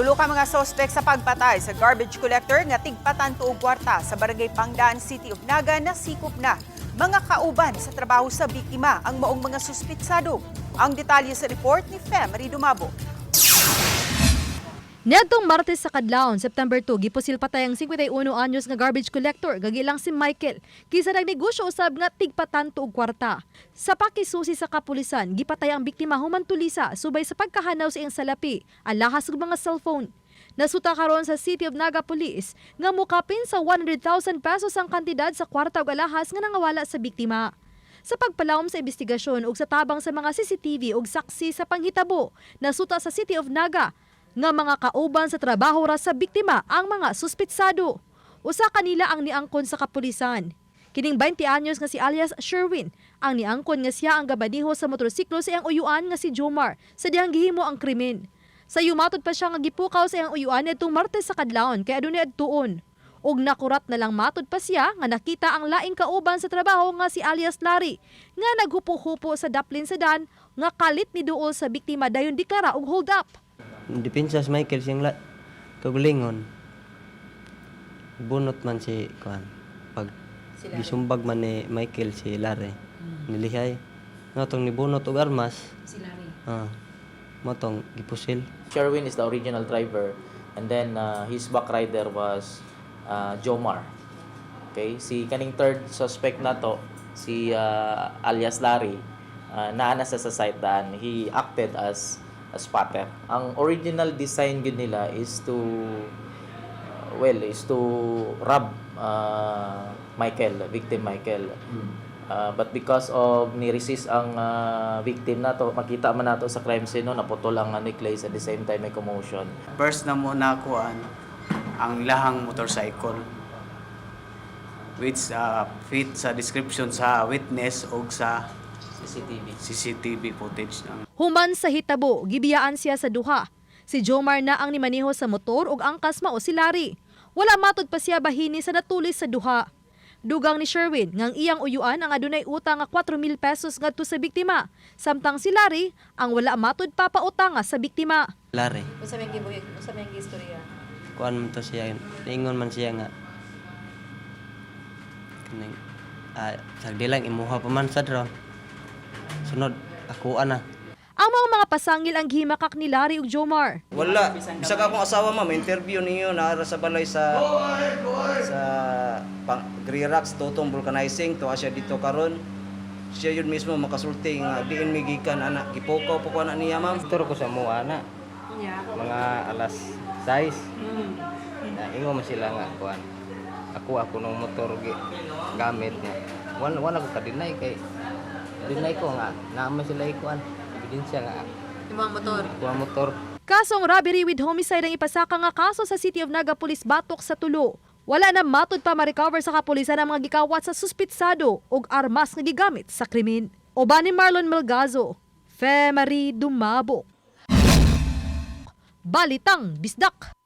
Tulo ka mga sospek sa pagpatay sa garbage collector nga tigpatan tuog kwarta sa Barangay Pangdaan City of Naga na sikop na. Mga kauban sa trabaho sa biktima ang maong mga suspitsado. Ang detalye sa report ni Fem Dumabo. Niadtong Martes sa Kadlawon, September 2, gipusil patay ang 51 anyos nga garbage collector, gagilang si Michael. Kisa nagnegosyo usab nga tigpatan tuog kwarta. Sa pakisusi sa kapulisan, gipatay ang biktima human tulisa subay sa pagkahanaw sa iyang salapi, alahas ug mga cellphone. Nasuta karon sa City of Naga Police nga mukapin sa 100,000 pesos ang kantidad sa kwarta ug alahas nga nangawala sa biktima. Sa pagpalawom sa investigasyon ug sa tabang sa mga CCTV ug saksi sa panghitabo, nasuta sa City of Naga nga mga kauban sa trabaho ra sa biktima ang mga suspitsado. Usa kanila ang niangkon sa kapulisan. Kining 20 anyos nga si alias Sherwin, ang niangkon nga siya ang gabaniho sa motorsiklo sa iyang uyuan nga si Jomar sa dihang gihimo ang krimen. Sa yumatod pa siya nga gipukaw sa iyang uyuan itong Martes sa kadlawon kay adunay adtuon. Og nakurat na lang matod pa siya nga nakita ang laing kauban sa trabaho nga si alias Larry nga naghupo-hupo sa daplin sedan nga kalit ni duol sa biktima dayon deklara og hold up. Depensa si Michael siyang la kagulingon. Bunot man si kuan. Pag gisumbag man ni Michael si Lare. Nilihay. Ngatong ni bunot og armas. Si Lare. Ah. Motong gipusil. Sherwin is the original driver and then uh, his back rider was uh, Jomar. Okay, si kaning third suspect na to, si uh, alias Larry, uh, naana sa sa site daan. He acted as spotter. Ang original design gud nila is to well, is to rob uh, Michael, victim Michael. Uh, but because of ni-resist ang uh, victim na to, makita man nato sa crime scene no, naputol ang uh, necklace at the same time may commotion. First na mo nakuan ang lahang motorcycle which uh, fit sa description sa witness o sa CCTV. CCTV footage ng Human sa hitabo, gibiyaan siya sa duha. Si Jomar na ang nimaniho sa motor ug angkas mao si Larry. Wala matod pa siya bahini sa natulis sa duha. Dugang ni Sherwin ngang iyang uyuan ang adunay utang nga 4,000 pesos ngadto sa biktima. Samtang si Larry ang wala matod pa pautanga sa biktima. Lare. Usa may gibuhi, usa may istorya. Kuan man to siya. Ningon man siya nga. Kaning ah, sagdi lang imuha pa man sa drone. Sunod ako ana. Ang mga mga pasangil ang gihimakak ni Larry ug Jomar. Wala. Bisa ka akong asawa ma'am, interview niyo na sa balay sa sa pang, Grirax Totong Vulcanizing to siya dito karon. Siya yun mismo makasulti nga diin mi gikan anak gipokaw po ko anak niya ma'am. Turo ko sa mga ana. Mga alas 6. Na ingo man sila nga kuan. Ako ako ng motor gamit nga. Wala wala ko kadinay kay dinay ko nga naman sila ikuan. Ebidensya nga mga motor. kuha motor. Kasong robbery with homicide ang ipasaka nga kaso sa City of Naga Police Batok sa Tulo. Wala na matod pa ma-recover sa kapulisan ang mga gikawat sa suspitsado ug armas nga gigamit sa krimen. Oba ni Marlon Melgazo, Femari Dumabo. Balitang Bisdak.